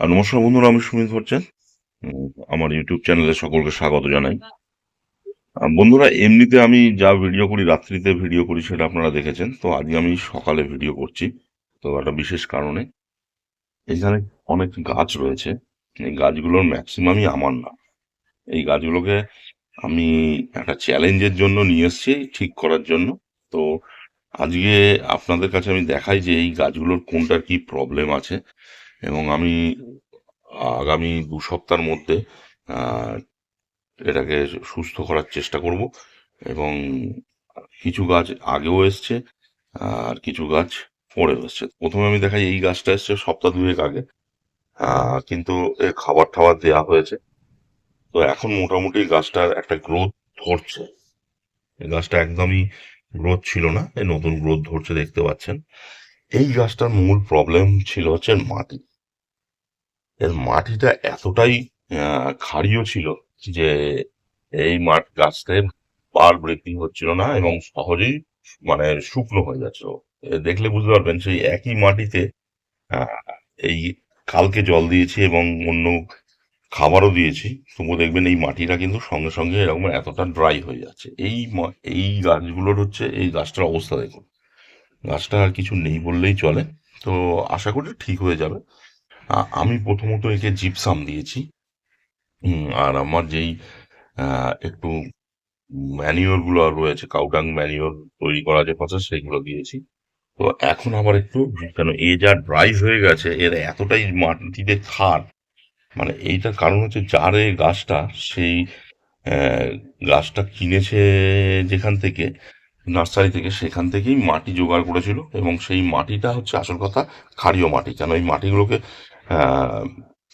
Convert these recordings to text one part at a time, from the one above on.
আর নমস্কার বন্ধুরা, আমি সুমিত ভট্টাচার আমার ইউটিউব চ্যানেলে সকলকে স্বাগত জানাই। বন্ধুরা, এমনিতে আমি যা ভিডিও করি, রাত্রিতে ভিডিও করি, সেটা আপনারা দেখেছেন। তো আজকে আমি সকালে ভিডিও করছি। তো একটা বিশেষ কারণে এখানে অনেক গাছ রয়েছে। এই গাছগুলোর ম্যাক্সিমামই আমার না। এই গাছগুলোকে আমি একটা চ্যালেঞ্জের জন্য নিয়ে এসেছি, ঠিক করার জন্য। তো আজকে আপনাদের কাছে আমি দেখাই যে এই গাছগুলোর কোনটার কি প্রবলেম আছে। এবং আমি, আগামী দু সপ্তাহের মধ্যে এটাকে সুস্থ করার চেষ্টা করব এবং কিছু গাছ আগেও এসছে, আর কিছু গাছ পরেও এসছে। প্রথমে আমি দেখাই এই গাছটা এসছে সপ্তাহ দুয়েক আগে কিন্তু এর খাবার টাবার দেওয়া হয়েছে। তো এখন মোটামুটি গাছটার একটা গ্রোথ ধরছে। এই গাছটা একদমই গ্রোথ ছিল না, এই নতুন গ্রোথ ধরছে দেখতে পাচ্ছেন। এই গাছটার মূল প্রবলেম ছিল হচ্ছে মাটি। এর মাটিটা এতটাই ক্ষারীয় ছিল যে এই মাঠ গাছটায় পার বৃদ্ধি হচ্ছিল না এবং সহজেই মানে শুকনো হয়ে যাচ্ছিল। দেখলে বুঝতে পারবেন সেই একই মাটিতে এই কালকে জল দিয়েছি এবং অন্য খাবারও দিয়েছি। তবুও দেখবেন এই মাটিটা কিন্তু সঙ্গে সঙ্গে এরকম এতটা ড্রাই হয়ে যাচ্ছে। এই এই গাছগুলোর হচ্ছে, এই গাছটার অবস্থা দেখুন। গাছটা আর কিছু নেই বললেই চলে। তো আশা করি ঠিক হয়ে যাবে। আমি প্রথমত একে জিপসাম দিয়েছি। আর আমার যেই একটু ম্যানিওরগুলো রয়েছে, কাউডাং ম্যানিওর তৈরি করা যে কথা সেগুলো দিয়েছি। তো এখন আবার একটু কেন এ যা ড্রাই হয়ে গেছে, এর এতটাই মাটিতে খার মানে এইটার কারণ হচ্ছে যার এই গাছটা, সেই গাছটা কিনেছে যেখান থেকে, নার্সারি থেকে, সেখান থেকেই মাটি জোগাড় করেছিল এবং সেই মাটিটা হচ্ছে আসল কথা ক্ষারীয় মাটি। কেন এই মাটিগুলোকে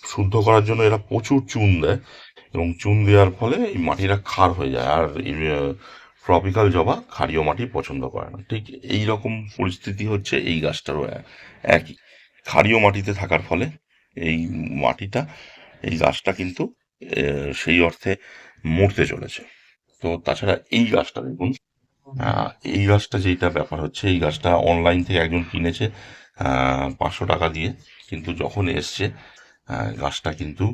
শুদ্ধ করার জন্য এরা প্রচুর চুন দেয় এবং চুন দেওয়ার ফলে এই মাটিটা ক্ষার হয়ে যায়। আর ট্রপিক্যাল জবা ক্ষারীয় মাটি পছন্দ করে না। ঠিক এই রকম পরিস্থিতি হচ্ছে এই গাছটারও একই। ক্ষারীয় মাটিতে থাকার ফলে এই মাটিটা, এই গাছটা কিন্তু সেই অর্থে মরতে চলেছে। তো তাছাড়া এই গাছটা দেখুন এই গাছটা যেটা ব্যাপার হচ্ছে, এই গাছটা অনলাইন থেকে একজন কিনেছে পাঁচশো টাকা দিয়ে কিন্তু যখন এসছে গাছটা কিন্তু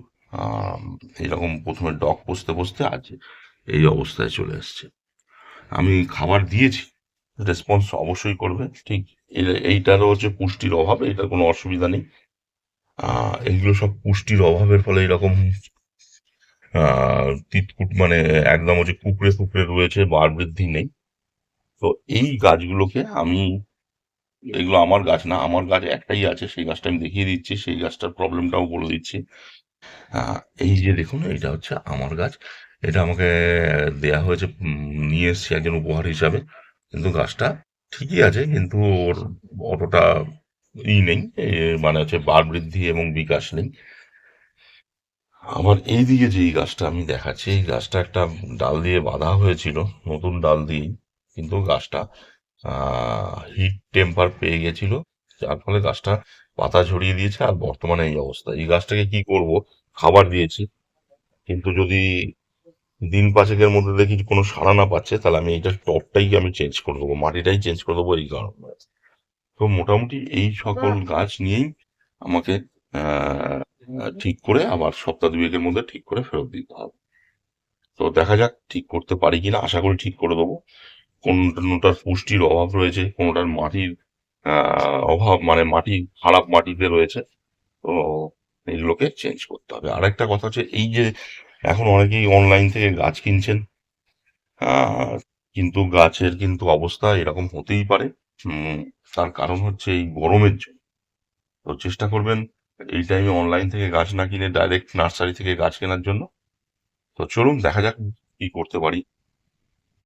এরকম প্রথমে ডগ বসতে বসতে আজ এই অবস্থায় চলে এসছে। আমি খাবার দিয়েছি রেসপন্স অবশ্যই করবে। ঠিক। এইটারও হচ্ছে পুষ্টির অভাব এটার কোনো অসুবিধা নেই। এগুলো সব পুষ্টির অভাবের ফলে এরকম তিতকুট মানে একদম হচ্ছে কুকড়ে কুকড়ে রয়েছে বার বৃদ্ধি নেই। তো এই গাছগুলোকে আমি এগুলো আমার গাছ না, আমার গাছ একটাই আছে, সেই গাছটা আমি দেখিয়ে দিচ্ছি, সেই গাছটার প্রবলেমটাও বলে দিচ্ছি। এই যে দেখুন, এটা হচ্ছে আমার গাছ। এটা আমাকে দেয়া হয়েছে নিয়ে এসেছি একজন উপহার হিসাবে। কিন্তু গাছটা ঠিকই আছে, কিন্তু ওর অতটা ই নেই মানে হচ্ছে বার বৃদ্ধি এবং বিকাশ নেই। আবার এইদিকে যে এই গাছটা আমি দেখাচ্ছি, এই গাছটা একটা ডাল দিয়ে বাঁধা হয়েছিল, নতুন ডাল দিয়ে কিন্তু গাছটা হিট টেম্পার পেয়ে গেছিল। যার ফলে গাছটা পাতা ঝরিয়ে দিয়েছে আর বর্তমানে এই অবস্থা। এই গাছটাকে কি করব? খাবার দিয়েছি। কিন্তু যদি দিন পাঁচেকের মধ্যে দেখি কোনো সাড়া না পাচ্ছে, তাহলে আমি এইটার টপটাই আমি চেঞ্জ করে দেবো? মাটিটাই চেঞ্জ করে দেবো এই কারণে। তো মোটামুটি এই সকল গাছ নিয়েই আমাকে ঠিক করে আবার সপ্তাহ দুয়েকের মধ্যে ঠিক করে ফেরত দিতে হবে। তো দেখা যাক ঠিক করতে পারি কিনা। আশা করি ঠিক করে দেবো। কোনটার পুষ্টির অভাব রয়েছে, কোনটার মাটির অভাব মানে মাটি, খারাপ মাটিতে রয়েছে। তো এগুলোকে চেঞ্জ করতে হবে। আরেকটা কথা হচ্ছে, এই যে এখন অনেকেই অনলাইন থেকে গাছ কিনছেন কিন্তু গাছের কিন্তু অবস্থা এরকম হতেই পারে। তার কারণ হচ্ছে এই গরমের জন্য। তো চেষ্টা করবেন এই টাইমে অনলাইন থেকে গাছ না কিনে ডাইরেক্ট নার্সারি থেকে গাছ কেনার জন্য। তো চলুন দেখা যাক কি করতে পারি।